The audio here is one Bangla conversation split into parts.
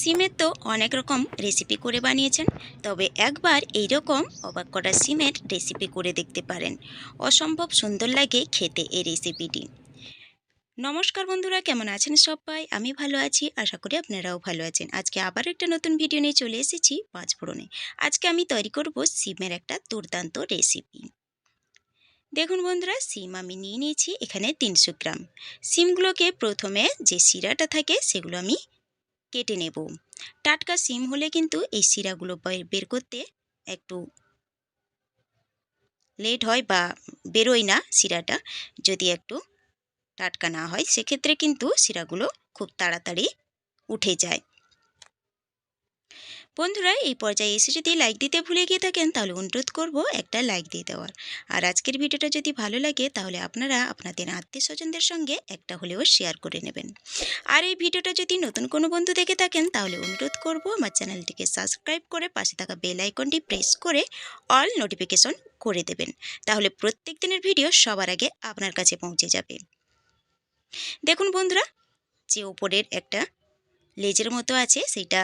সিমের তো অনেক রকম রেসিপি করে বানিয়েছেন। তবে একবার এই রকম অবাক করা সিমের রেসিপি করে দেখতে পারেন। অসম্ভব সুন্দর লাগে খেতে এই রেসিপিটি নমস্কার বন্ধুরা, কেমন আছেন সবাই? আমি ভালো আছি, আশা করি আপনারাও ভালো আছেন। আজকে আবার একটা নতুন ভিডিও নিয়ে চলে এসেছি পাঁচ ফোড়নে। আজকে আমি তৈরি করব সিমের একটা দুর্দান্ত রেসিপি দেখুন বন্ধুরা, সিম আমি নিয়ে নিয়েছি, এখানে তিনশো গ্রাম। সিমগুলোকে প্রথমে যে শিরাটা থাকে, সেগুলো আমি কেটে নেব। টাটকা সিম হলে কিন্তু এই শিরাগুলো বের- করতে একটু লেট হয় বা বেরোয় না শিরাটা। যদি একটু টাটকা না হয়, সেক্ষেত্রে কিন্তু শিরাগুলো খুব তাড়াতাড়ি উঠে যায়। বন্ধুরা, এই পর্যায়ে এসে যদি লাইক দিতে ভুলে গিয়ে থাকেন, তাহলে অনুরোধ করব একটা লাইক দিয়ে দেওয়ার। আর আজকের ভিডিওটা যদি ভালো লাগে, তাহলে আপনারা আপনাদের আত্মীয় স্বজনদের সঙ্গে একটা হলেও শেয়ার করে নেবেন। আর এই ভিডিওটা যদি নতুন কোনো বন্ধু দেখে থাকেন, তাহলে অনুরোধ করব আমার চ্যানেলটিকে সাবস্ক্রাইব করে পাশে থাকা বেল আইকনটি প্রেস করে অল নোটিফিকেশন করে দেবেন। তাহলে প্রত্যেক দিনের ভিডিও সবার আগে আপনার কাছে পৌঁছে যাবে। দেখুন বন্ধুরা, যে ওপরের একটা লেজের মতো আছে সেটা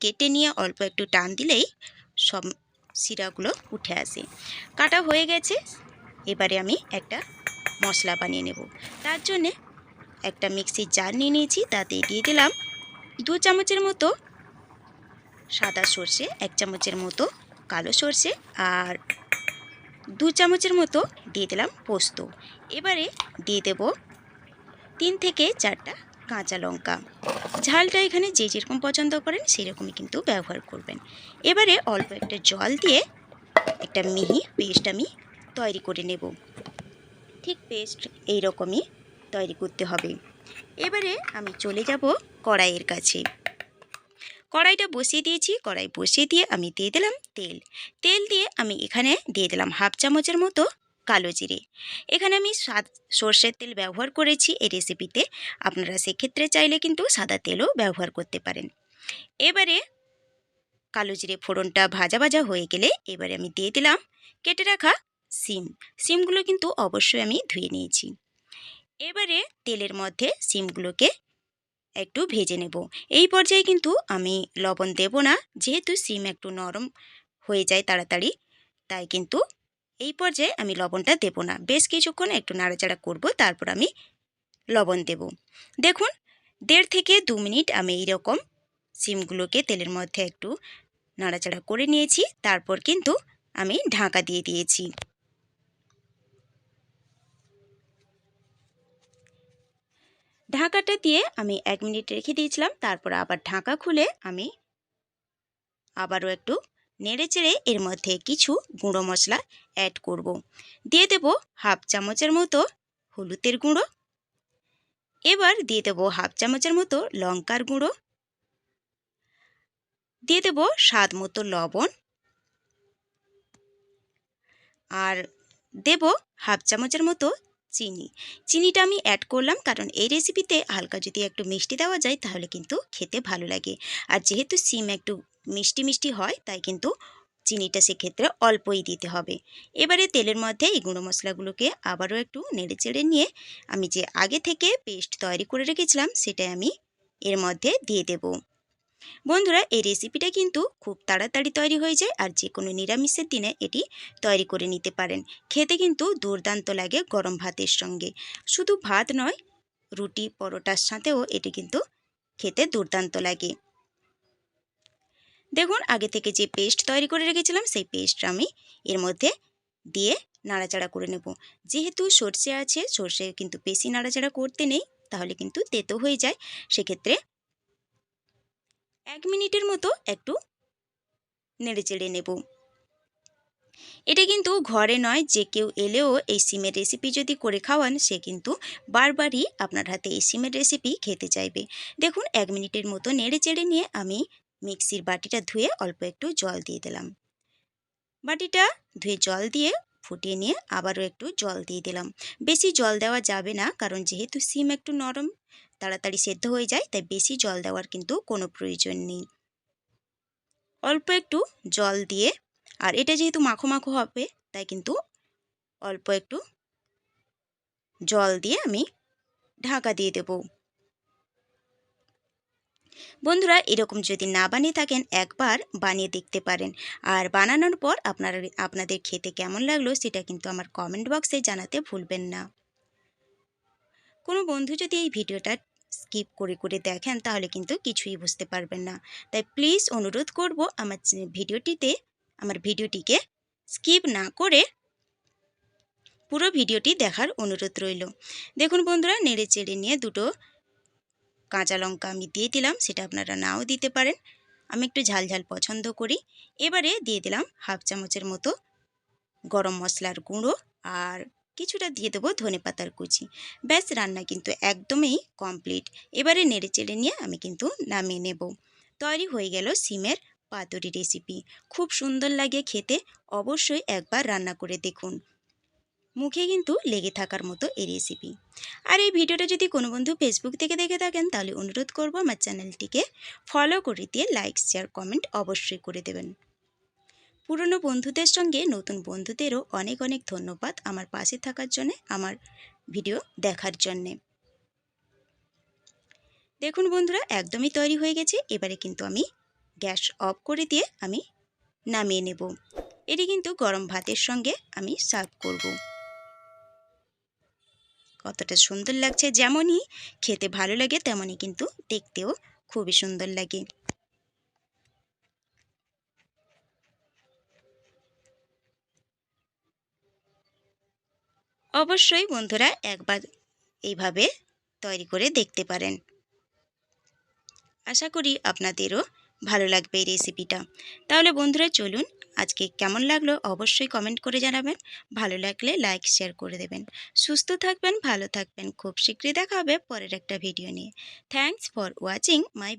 কেটে নিয়ে অল্প একটু টান দিলেই সব শিরাগুলো উঠে আসে। কাটা হয়ে গেছে। এবারে আমি একটা মশলা বানিয়ে নেব। তার জন্যে একটা মিক্সির জার নিয়ে নিয়েছি। তাতে দিয়ে দিলাম দু চামচের মতো সাদা সর্ষে, এক চামচের মতো কালো সর্ষে আর দু চামচের মতো দিয়ে দিলাম পোস্ত। এবারে দিয়ে দেব তিন থেকে চারটা কাঁচা লঙ্কা। ঝালটা এখানে যে যেরকম পছন্দ করেন সেরকমই কিন্তু ব্যবহার করবেন। এবারে অল্প একটা জল দিয়ে একটা মিহি পেস্ট আমি তৈরি করে নেব। ঠিক পেস্ট এই রকমই তৈরি করতে হবে। এবারে আমি চলে যাব কড়াইয়ের কাছে। কড়াইটা বসিয়ে দিয়েছি। কড়াই বসিয়ে দিয়ে আমি দিয়ে দিলাম তেল। তেল দিয়ে আমি এখানে দিয়ে দিলাম হাফ চামচের মতো কালো জিরে। এখানে আমি সর্ষের তেল ব্যবহার করেছি এই রেসিপিতে আপনারা সেক্ষেত্রে চাইলে কিন্তু সাদা তেলও ব্যবহার করতে পারেন। এবারে কালো জিরে ফোড়নটা ভাজা ভাজা হয়ে গেলে এবারে আমি দিয়ে দিলাম কেটে রাখা সিম। সিমগুলো কিন্তু অবশ্যই আমি ধুয়ে নিয়েছি। এবারে তেলের মধ্যে সিমগুলোকে একটু ভেজে নেব। এই পর্যায়ে কিন্তু আমি লবণ দেব না। যেহেতু সিম একটু নরম হয়ে যায় তাড়াতাড়ি, তাই কিন্তু এই পর্যায়ে আমি লবণটা দেব না। বেশ কিছুক্ষণ একটু নাড়াচাড়া করব, তারপর আমি লবণ দেব। দেখুন, দেড় থেকে দু মিনিট আমি এই রকম সিমগুলোকে তেলের মধ্যে একটু নাড়াচাড়া করে নিয়েছি, তারপর কিন্তু আমি ঢাকা দিয়ে দিয়েছি। ঢাকাটা দিয়ে আমি এক মিনিট রেখে দিয়েছিলাম, তারপর আবার ঢাকা খুলে আমি আবারও একটু নেড়ে চেড়ে এর মধ্যে কিছু গুঁড়ো মশলা অ্যাড করব। দিয়ে দেব হাফ চামচের মতো হলুদের গুঁড়ো। এবার দিয়ে দেবো হাফ চামচের মতো লঙ্কার গুঁড়ো। দিয়ে দেবো স্বাদ মতো লবণ। আর দেব হাফ চামচের মতো চিনি। চিনিটা আমি অ্যাড করলাম কারণ এই রেসিপিতে হালকা যদি একটু মিষ্টি দেওয়া যায় তাহলে কিন্তু খেতে ভালো লাগে। আর যেহেতু সিম একটু মিষ্টি মিষ্টি হয়, তাই কিন্তু চিনিটা সেক্ষেত্রে অল্পই দিতে হবে। এবারে তেলের মধ্যে এই গুঁড়ো মশলাগুলোকে আবারও একটু নেড়ে চেড়ে নিয়ে আমি যে আগে থেকে পেস্ট তৈরি করে রেখেছিলাম সেটাই আমি এর মধ্যে দিয়ে দেব। বন্ধুরা, এই রেসিপিটা কিন্তু খুব তাড়াতাড়ি তৈরি হয়ে যায় আর যে কোনো নিরামিষের দিনে এটি তৈরি করে নিতে পারেন। খেতে কিন্তু দুর্দান্ত লাগে গরম ভাতের সঙ্গে। শুধু ভাত নয়, রুটি, পরোটার সাথেও এটি কিন্তু খেতে দুর্দান্ত লাগে। দেখুন, আগে থেকে যে পেস্ট তৈরি করে রেখেছিলাম, সেই পেস্টটা আমি এর মধ্যে দিয়ে নাড়াচাড়া করে নেব। যেহেতু সর্ষে আছে, সর্ষে কিন্তু বেশি নাড়াচাড়া করতে নেই, তাহলে কিন্তু তেতো হয়ে যায়। সেক্ষেত্রে এক মিনিটের মতো একটু নেড়ে চেড়ে নেব। এটা কিন্তু ঘরে নয়, যে কেউ এলেও এই সিমের রেসিপি যদি করে খাওয়ান, সে কিন্তু বারবারই আপনার হাতে এই সিমের রেসিপি খেতে চাইবে। দেখুন, এক মিনিটের মতো নেড়ে চেড়ে নিয়ে আমি মিক্সির বাটিটা ধুয়ে অল্প একটু জল দিয়ে দিলাম। বাটিটা ধুয়ে জল দিয়ে ফুটিয়ে নিয়ে আবারও একটু জল দিয়ে দিলাম। বেশি জল দেওয়া যাবে না, কারণ যেহেতু সিম একটু নরম তাড়াতাড়ি সেদ্ধ হয়ে যায়, তাই বেশি জল দেওয়ার কিন্তু কোনো প্রয়োজন নেই। অল্প একটু জল দিয়ে, আর এটা যেহেতু মাখো মাখো হবে, তাই কিন্তু অল্প একটু জল দিয়ে আমি ঢাকা দিয়ে দেব। বন্ধুরা, এরকম যদি না বানিয়ে থাকেন, একবার বানিয়ে দেখতে পারেন। আর বানানোর পর আপনারা, আপনাদের খেতে কেমন লাগল, সেটা কিন্তু আমার কমেন্ট বক্সে জানাতে ভুলবেন না। কোনো বন্ধু যদি এই ভিডিওটা স্কিপ করে করে দেখেন, তাহলে কিন্তু কিছুই বুঝতে পারবেন না। তাই প্লিজ অনুরোধ করব আমার ভিডিওটিতে, আমার ভিডিওটিকে স্কিপ না করে পুরো ভিডিওটি দেখার অনুরোধ রইল। দেখুন বন্ধুরা, নেড়ে চেড়ে নিয়ে দুটো কাঁচা লঙ্কা আমি দিয়ে দিলাম, সেটা আপনারা নাও দিতে পারেন। আমি একটু ঝাল ঝাল পছন্দ করি। এবারে দিয়ে দিলাম হাফ চামচের মতো গরম মশলার গুঁড়ো আর কিছুটা দিয়ে দেবো ধনে পাতার কুচি। ব্যাস, রান্না কিন্তু একদমই কমপ্লিট এবারে নেড়ে চেড়ে নিয়ে আমি কিন্তু নামিয়ে নেব। তৈরি হয়ে গেল সিমের পাতুরি রেসিপি খুব সুন্দর লাগে খেতে, অবশ্যই একবার রান্না করে দেখুন। মুখে কিন্তু লেগে থাকার মতো এই রেসিপি আর এই ভিডিওটা যদি কোনো বন্ধু ফেসবুক থেকে দেখে থাকেন, তাহলে অনুরোধ করব আমার চ্যানেলটিকে ফলো করে দিয়ে লাইক শেয়ার কমেন্ট অবশ্যই করে দেবেন। পুরনো বন্ধুদের সঙ্গে নতুন বন্ধুদেরও অনেক অনেক ধন্যবাদ আমার পাশে থাকার জন্যে, আমার ভিডিও দেখার জন্যে। দেখুন বন্ধুরা, একদমই তৈরি হয়ে গেছে। এবারে কিন্তু আমি গ্যাস অফ করে দিয়ে আমি নামিয়ে নেব। এটি কিন্তু গরম ভাতের সঙ্গে আমি সার্ভ করব। কতটা সুন্দর লাগছে, যেমনই খেতে ভালো লাগে, তেমনই কিন্তু দেখতেও খুবই সুন্দর লাগে। অবশ্যই বন্ধুরা একবার এইভাবে তৈরি করে দেখতে পারেন। আশা করি আপনাদেরও ভালো লাগবে এই রেসিপিটা। তাহলে বন্ধুরা চলুন আজকে কেমন লাগল অবশ্যই কমেন্ট করে জানাবেন। ভালো লাগলে লাইক, শেয়ার করে দেবেন। সুস্থ থাকবেন, ভালো থাকবেন। খুব শীঘ্রই দেখা হবে পরের একটা ভিডিও নিয়ে। Thanks for watching my